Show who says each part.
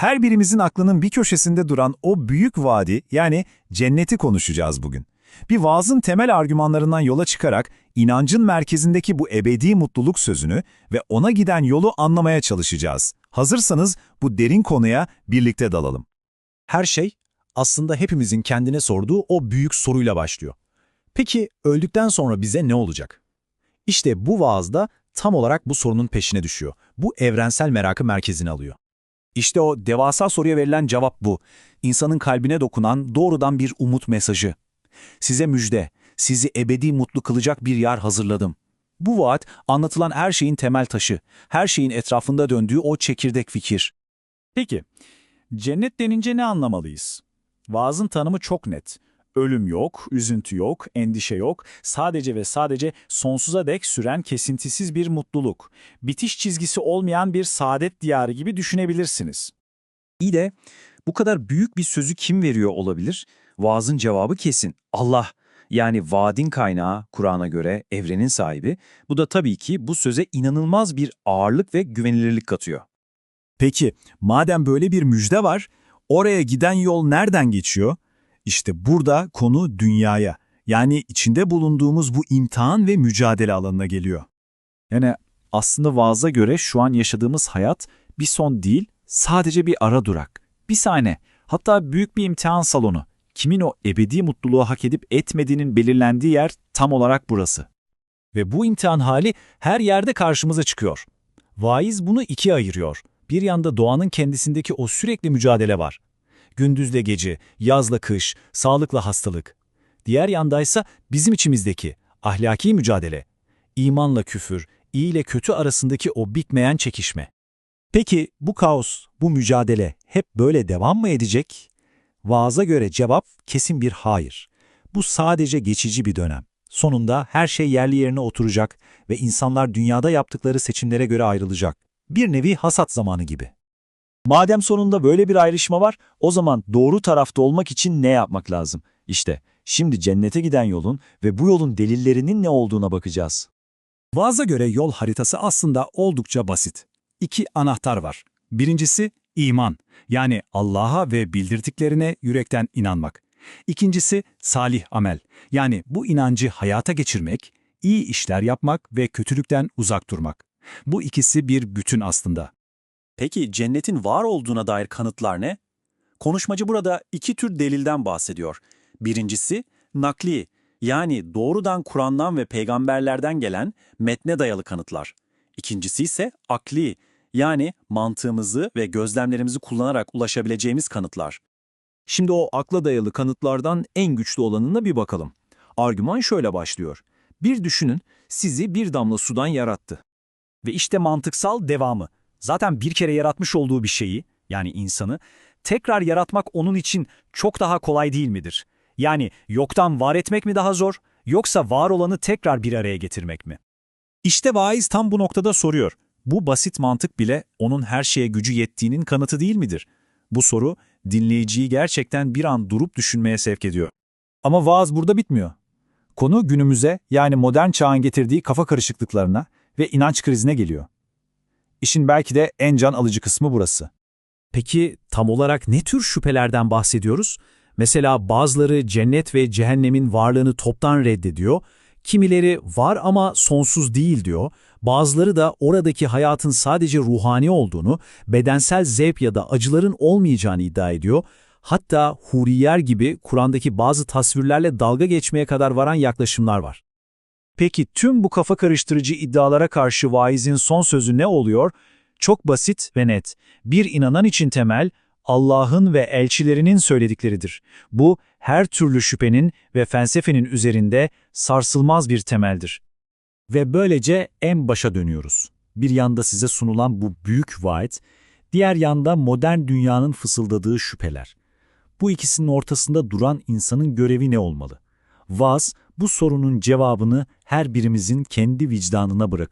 Speaker 1: Her birimizin aklının bir köşesinde duran o büyük vadi yani cenneti konuşacağız bugün. Bir vaazın temel argümanlarından yola çıkarak inancın merkezindeki bu ebedi mutluluk sözünü ve ona giden yolu anlamaya çalışacağız. Hazırsanız bu derin konuya birlikte dalalım.
Speaker 2: Her şey aslında hepimizin kendine sorduğu o büyük soruyla başlıyor. Peki öldükten sonra bize ne olacak? İşte bu vaazda tam olarak bu sorunun peşine düşüyor. Bu evrensel merakı merkezine alıyor.
Speaker 3: İşte o devasa soruya verilen cevap bu. İnsanın kalbine dokunan doğrudan bir umut mesajı. Size müjde, sizi ebedi mutlu kılacak bir yer hazırladım. Bu vaat anlatılan her şeyin temel taşı, her şeyin etrafında döndüğü o çekirdek fikir. Peki, cennet denince ne anlamalıyız? Vaazın tanımı çok net. Ölüm yok, üzüntü yok, endişe yok, sadece ve sadece sonsuza dek süren kesintisiz bir mutluluk. Bitiş çizgisi olmayan bir saadet diyarı gibi düşünebilirsiniz. İyi de bu kadar büyük bir sözü kim veriyor olabilir? Vaazın cevabı kesin. Allah. Yani vaadin kaynağı Kur'an'a göre evrenin sahibi. Bu da tabii ki bu söze inanılmaz bir ağırlık ve güvenilirlik katıyor.
Speaker 1: Peki, madem böyle bir müjde var, oraya giden yol nereden geçiyor? İşte burada konu dünyaya, yani içinde bulunduğumuz bu imtihan ve mücadele alanına geliyor.
Speaker 3: Yani aslında vaaza göre şu an yaşadığımız hayat bir son değil, sadece bir ara durak. Bir sahne, hatta büyük bir imtihan salonu. Kimin o ebedi mutluluğu hak edip etmediğinin belirlendiği yer tam olarak burası. Ve bu imtihan hali her yerde karşımıza çıkıyor. Vaiz bunu ikiye ayırıyor. Bir yanda doğanın kendisindeki o sürekli mücadele var. Gündüzle gece, yazla kış, sağlıkla hastalık. Diğer yandaysa bizim içimizdeki ahlaki mücadele. İmanla küfür, iyi ile kötü arasındaki o bitmeyen çekişme.
Speaker 2: Peki bu kaos, bu mücadele hep böyle devam mı edecek? Vaaza göre cevap kesin bir hayır. Bu sadece geçici bir dönem. Sonunda her şey yerli yerine oturacak ve insanlar dünyada yaptıkları seçimlere göre ayrılacak. Bir nevi hasat zamanı gibi.
Speaker 3: Madem sonunda böyle bir ayrışma var, o zaman doğru tarafta olmak için ne yapmak lazım? İşte şimdi cennete giden yolun ve bu yolun delillerinin ne olduğuna bakacağız.
Speaker 1: Vaaz'a göre yol haritası aslında oldukça basit. İki anahtar var. Birincisi iman, yani Allah'a ve bildirdiklerine yürekten inanmak. İkincisi salih amel, yani bu inancı hayata geçirmek, iyi işler yapmak ve kötülükten uzak durmak. Bu ikisi bir bütün aslında.
Speaker 3: Peki cennetin var olduğuna dair kanıtlar ne? Konuşmacı burada iki tür delilden bahsediyor. Birincisi nakli yani doğrudan Kur'an'dan ve peygamberlerden gelen metne dayalı kanıtlar. İkincisi ise akli yani mantığımızı ve gözlemlerimizi kullanarak ulaşabileceğimiz kanıtlar. Şimdi o akla dayalı kanıtlardan en güçlü olanına bir bakalım. Argüman şöyle başlıyor. Bir düşünün, sizi bir damla sudan yarattı. Ve işte mantıksal devamı. Zaten bir kere yaratmış olduğu bir şeyi, yani insanı, tekrar yaratmak onun için çok daha kolay değil midir? Yani yoktan var etmek mi daha zor, yoksa var olanı tekrar bir araya getirmek mi? İşte vaiz tam bu noktada soruyor. Bu basit mantık bile onun her şeye gücü yettiğinin kanıtı değil midir? Bu soru dinleyiciyi gerçekten bir an durup düşünmeye sevk ediyor. Ama vaaz burada bitmiyor. Konu günümüze yani modern çağın getirdiği kafa karışıklıklarına ve inanç krizine geliyor. İşin belki de en can alıcı kısmı burası.
Speaker 2: Peki tam olarak ne tür şüphelerden bahsediyoruz? Mesela bazıları cennet ve cehennemin varlığını toptan reddediyor, kimileri var ama sonsuz değil diyor, bazıları da oradaki hayatın sadece ruhani olduğunu, bedensel zevk ya da acıların olmayacağını iddia ediyor, hatta huriyer gibi Kur'an'daki bazı tasvirlerle dalga geçmeye kadar varan yaklaşımlar var.
Speaker 3: Peki tüm bu kafa karıştırıcı iddialara karşı vaizin son sözü ne oluyor? Çok basit ve net. Bir inanan için temel, Allah'ın ve elçilerinin söyledikleridir. Bu, her türlü şüphenin ve felsefenin üzerinde sarsılmaz bir temeldir. Ve böylece en başa dönüyoruz. Bir yanda size sunulan bu büyük vaat, diğer yanda modern dünyanın fısıldadığı şüpheler. Bu ikisinin ortasında duran insanın görevi ne olmalı? Vaaz, bu sorunun cevabını her birimizin kendi vicdanına bırakıyor.